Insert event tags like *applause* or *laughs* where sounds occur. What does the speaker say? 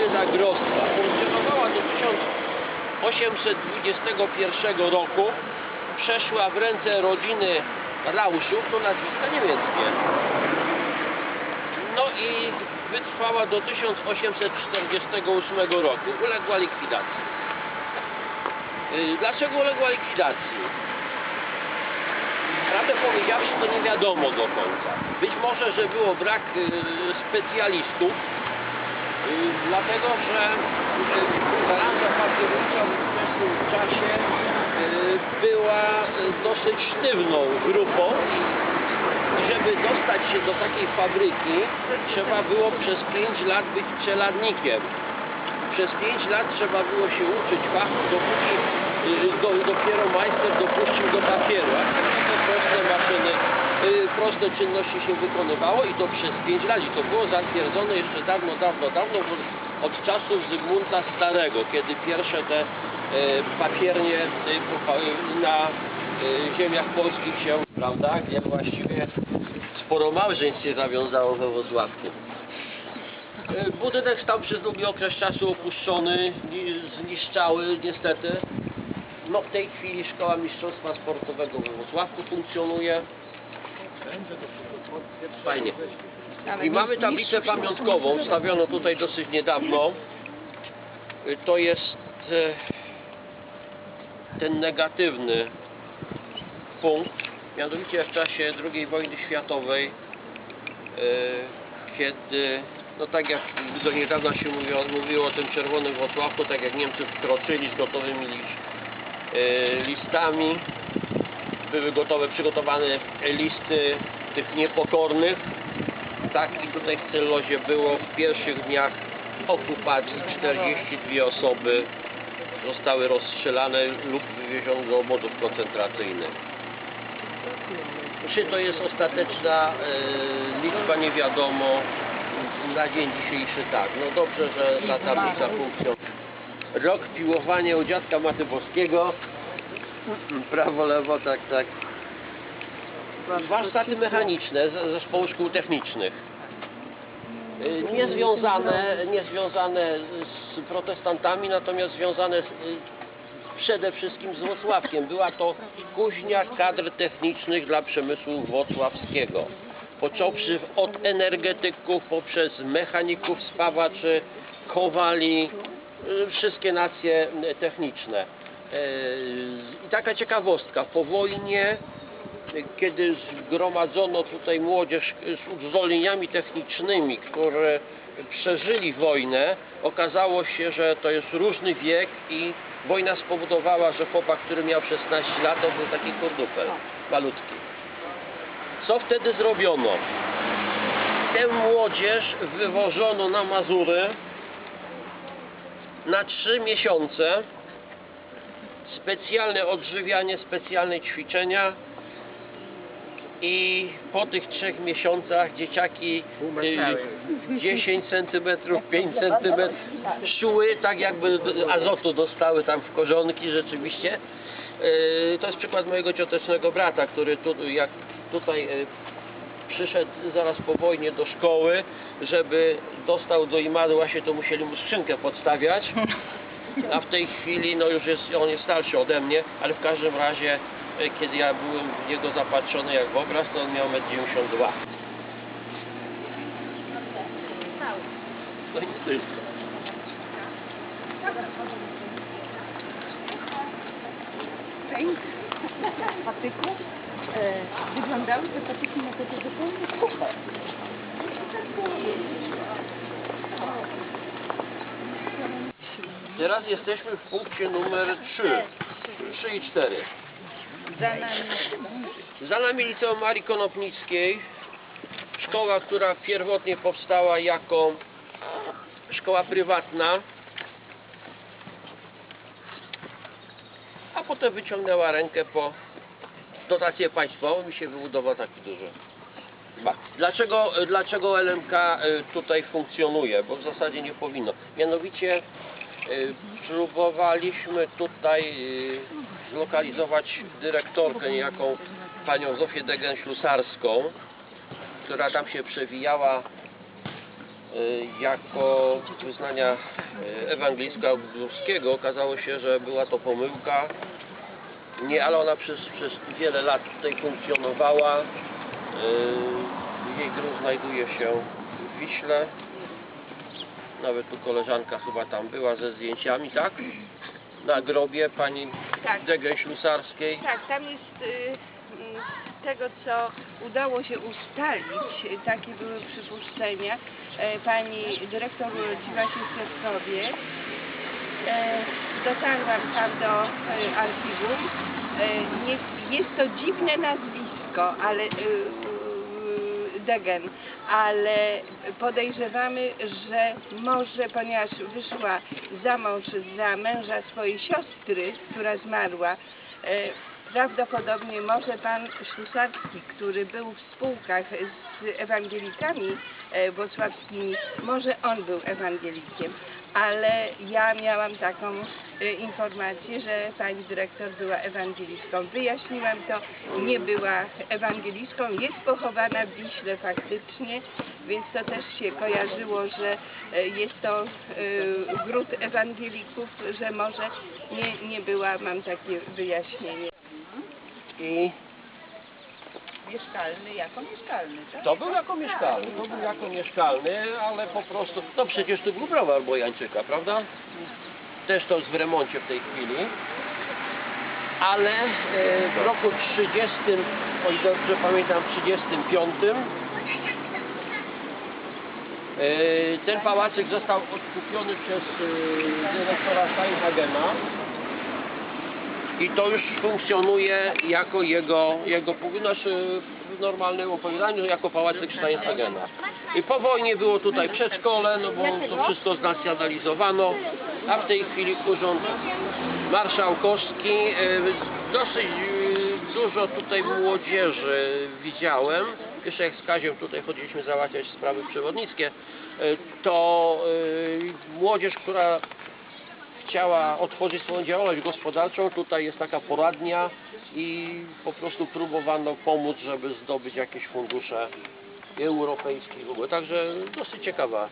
Katarzyna Grosta. Funkcjonowała do 1821 roku. Przeszła w ręce rodziny Rauszów, to nazwiska niemieckie. No i wytrwała do 1848 roku. Uległa likwidacji. Y, Dlaczego uległa likwidacji? Prawdę powiedziawszy, to nie wiadomo do końca. Być może, że było brak y, specjalistów, dlatego że y, branża papiernicza w ówczesnym czasie y, była y, dosyć sztywną grupą i żeby dostać się do takiej fabryki, trzeba było przez 5 lat być czeladnikiem. Przez 5 lat trzeba było się uczyć fachu, dopóki y, do, dopiero majster dopuścił do papieru. A tak to proste maszyny, proste czynności się wykonywało i to przez 5 lat. I to było zatwierdzone jeszcze dawno, dawno, dawno od czasów Zygmunta Starego, kiedy pierwsze te y, papiernie y, popa- na ziemiach polskich się, prawda, gdzie właściwie sporo małżeństw się zawiązało we Wrocławku. E, Budynek stał przez długi okres czasu opuszczony, ni- zniszczały niestety. No w tej chwili Szkoła Mistrzostwa Sportowego we Wrocławku funkcjonuje. Fajnie. I mamy tablicę pamiątkową, stawioną tutaj dosyć niedawno. To jest e, ten negatywny punkt, mianowicie w czasie II wojny światowej, e, kiedy, no tak jak do niedawna się mówiło, mówiło o tym czerwonym Wrocławku, tak jak Niemcy wkroczyli z gotowymi e, listami, były gotowe, przygotowane listy tych niepokornych, tak i tutaj w Cellozie było w pierwszych dniach okupacji 42 osoby zostały rozstrzelane lub wywiezione do obozów koncentracyjnych. Czy to jest ostateczna e, liczba, nie wiadomo. Na dzień dzisiejszy tak. No dobrze, że ta tablica funkcjonuje. Rok piłowania u dziadka Matybowskiego. *laughs* Prawo, lewo, tak, tak. Warsztaty mechaniczne z- zespołu szkół technicznych. Y, Niezwiązane, niezwiązane z protestantami, natomiast związane z, y, przede wszystkim z Wrocławkiem. Była to kuźnia kadr technicznych dla przemysłu wrocławskiego. Począwszy od energetyków, poprzez mechaników, spawaczy, kowali, y, wszystkie nacje y, techniczne. Y, I taka ciekawostka, po wojnie kiedy zgromadzono tutaj młodzież z uzdolnieniami technicznymi, które przeżyli wojnę, okazało się, że to jest różny wiek i wojna spowodowała, że chłopak, który miał 16 lat, to był taki kurdupel, malutki. Co wtedy zrobiono? Tę młodzież wywożono na Mazury na 3 miesiące specjalne odżywianie, specjalne ćwiczenia i po tych trzech miesiącach dzieciaki y, 10 cm, 5 cm szuły, tak jakby azotu dostały tam w korzonki rzeczywiście. Y, To jest przykład mojego ciotecznego brata, który tu, jak tutaj y, przyszedł zaraz po wojnie do szkoły, żeby dostał do imadła się, to musieli mu skrzynkę podstawiać. *laughs* A w tej chwili, no już jest, on jest starszy ode mnie, ale w każdym razie, e, kiedy ja byłem w niego zapatrzony jak w obraz, to on miał 1,92 m. No i tylko. patyków e, wyglądały te patyki na takie zupełnie suche. Teraz jesteśmy w punkcie numer 3. 3 i 4. Za nami Za nami liceum Marii Konopnickiej. Szkoła, która pierwotnie powstała jako szkoła prywatna, a potem wyciągnęła rękę po dotację państwową i się wybudował taki duży. Dlaczego, dlaczego LMK y, tutaj funkcjonuje? Bo w zasadzie nie powinno. Mianowicie próbowaliśmy tutaj y, zlokalizować dyrektorkę niejaką panią Zofię Degen-Ślusarską, która tam się przewijała y, jako wyznania y, ewangelicko-lubuskiego. Okazało się, że była to pomyłka. Nie, ale ona przez, przez wiele lat tutaj funkcjonowała. Jej grób znajduje się w Wiśle. Nawet tu koleżanka chyba tam była ze zdjęciami, tak? Na grobie pani Tak. Degę Ślusarskiej. Tak, tam jest y, mm, z tego, co udało się ustalić, y, takie były przypuszczenia. E, Pani dyrektor urodziła się w Piotrkowie. E, Dotarłam tam do e, archiwum. E, Nie, jest to dziwne nazwisko, ale y, Degen, ale podejrzewamy, że może, ponieważ wyszła za mąż za męża swojej siostry, która zmarła, e, prawdopodobnie może pan Ślusarski, który był w spółkach z ewangelikami e, włocławskimi, może on był ewangelikiem, ale ja miałam taką e, informację, że pani dyrektor była ewangelistką. Wyjaśniłam to, nie była ewangelistką, jest pochowana w Wiśle faktycznie, więc to też się kojarzyło, że e, jest to gród ewangelików, że może nie, nie była, mam takie wyjaśnienie. I Mieszkalny jako mieszkalny, tak? to był jako mieszkalny, to był jako mieszkalny, ale po prostu, no przecież tu był browar Bojańczyka, prawda? Też to jest w remoncie w tej chwili. Ale e, w roku 30, o ile dobrze pamiętam, 35 e, ten pałacyk został odkupiony przez e, dyrektora Steinhagena i to już funkcjonuje jako jego, jego znaczy w normalnym opowiadaniu jako pałacyk Steinhagena. I po wojnie było tutaj przedszkole, no bo to wszystko znacjonalizowano, a w tej chwili urząd marszałkowski. e, Dosyć e, dużo tutaj młodzieży widziałem. Jeszcze jak z Kaziem tutaj chodziliśmy załatwiać sprawy przewodnickie, e, to młodzież, która chciała otworzyć swoją działalność gospodarczą, tutaj jest taka poradnia i po prostu próbowano pomóc, żeby zdobyć jakieś fundusze europejskie w ogóle. Także dosyć ciekawa